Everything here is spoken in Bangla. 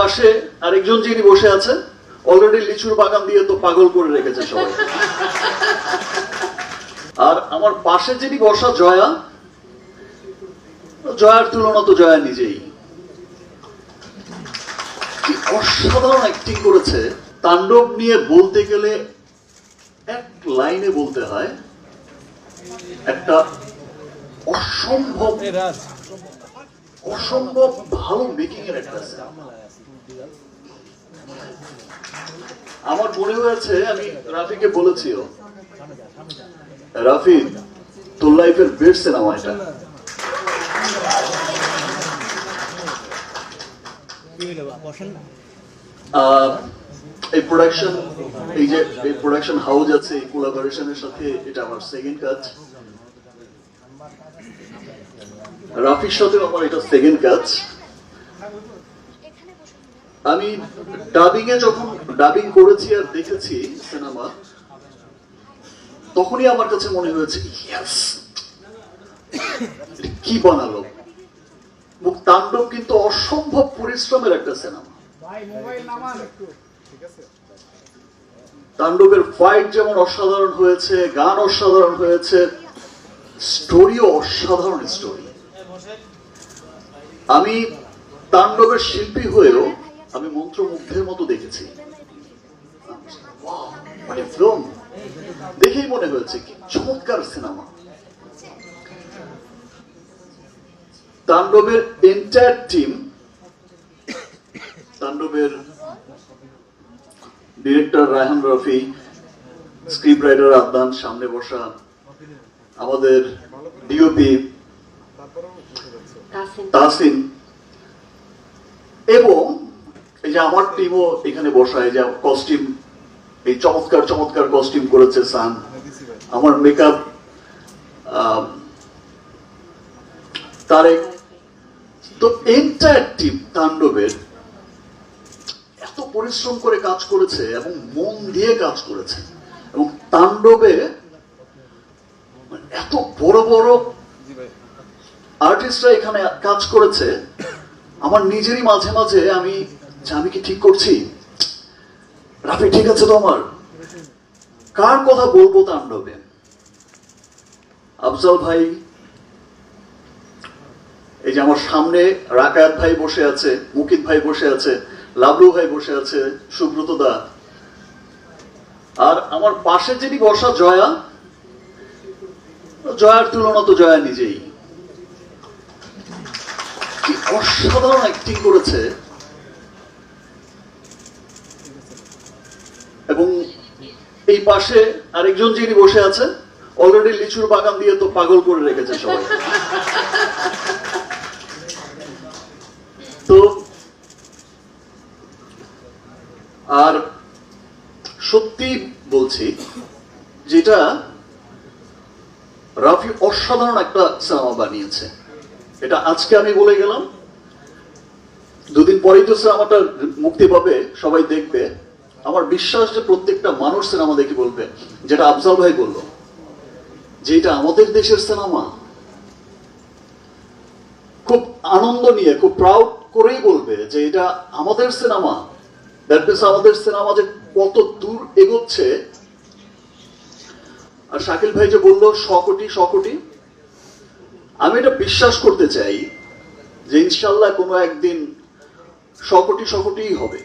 পাশে আরেকজন যিনি বসে আছেন অলরেডি লিচুর বাগান দিয়ে তো পাগল করে রেখেছে সবাই। আর আমার পাশে যিনি বসা জয়া জয়ার তুলনা তো জয়া নিজেই। কি অসাধারণ অ্যাক্টিং করেছে। তাণ্ডব নিয়ে বলতে গেলে এক লাইনে বলতে হয় একটা অসম্ভব অসম্ভব ভালো মেকিং এর একটা আমার মনে হয়েছে, আমি রাফিকে বলেছিও, রাফি, তোর লাইফের বেস্ট সিনেমা এটা। এই প্রোডাকশন এই যে, এই প্রোডাকশন হাউস আছে, এই কোলাবোরেশনের সাথে এটা আমার সেকেন্ড কাজ। রাফির সাথে আমার এটা সেকেন্ড কাজ। আমি ডাবিং এ যখন ডাবিং করেছি আর দেখেছি সিনেমা তখনই আমার কাছে মনে হয়েছে ইয়েস কি বানালো? মুখ তাণ্ডব কিন্তু অসম্ভব পরিশ্রমের একটা সিনেমা তাণ্ডবের ফাইট যেমন অসাধারণ হয়েছে গান অসাধারণ হয়েছে স্টোরিও অসাধারণ স্টোরি আমি তাণ্ডবের শিল্পী হয়েও আমি মন্ত্রমুগ্ধের মতো দেখেছি। মানে ফিল্ম দেখেই মনে হয়েছে কি চমৎকার সিনেমা তাণ্ডবের এন্টায়ার টিম তাণ্ডবের director Raihan Rafi script writer Adnan সামনে বসা আমাদের ডিওপি তাহসিন এবং এই যে আমার টিমও এখানে বসা এই যে কস্টিউম এই চমৎকার চমৎকার কস্টিউম করেছে সান। আমার মেকআপ তারেক। তো এন্টায়ার টিম তাণ্ডবের এত পরিশ্রম করে কাজ করেছে এবং মন দিয়ে কাজ করেছে। এবং তাণ্ডবে মানে এত বড় বড় আর্টিস্টরা এখানে কাজ করেছে। আমার নিজেরই মাঝে মাঝে আমি যে আমি কি ঠিক করছি? রাফি, ঠিক আছে তো আমার? কার কথা বলব তাণ্ডবে? আফজাল ভাই, এই যে আমার সামনে রাকায়াত ভাই বসে আছে, মুকিত ভাই বসে আছে, লাবলু ভাই বসে আছে, সুব্রত দা। আর আমার পাশে যিনি বসা জয়া, জয়ার তুলনা তো জয়া নিজেই। অসাধারণ অ্যাক্টিং করেছে এবং এই পাশে আরেকজন যিনি বসে আছে অলরেডি লিচুর বাগান দিয়ে তো পাগল করে রেখেছে সবাই। তো, আর সত্যি বলছি, যেটা রাফি অসাধারণ একটা সিনেমা বানিয়েছে। এটা আজকে আমি বলে গেলাম। দুদিন পরেই তো সিনেমাটা মুক্তি পাবে, সবাই দেখবে। আমার বিশ্বাস যে প্রত্যেকটা মানুষ সিনেমা দেখে বলবে, যেটা আফজাল ভাই বলল, যে এটা আমাদের দেশের সিনেমা। খুব আনন্দ নিয়ে, খুব প্রাউড করেই বলবে যে এটা আমাদের সিনেমা। দ্যাট মিনস আমাদের সিনেমা যে কত দূর এগোচ্ছে। আর শাকিল ভাই যে বলল শ কোটি শ আমি এটা বিশ্বাস করতে চাই যে ইনশাল্লাহ কোনো একদিন শ কোটি হবে।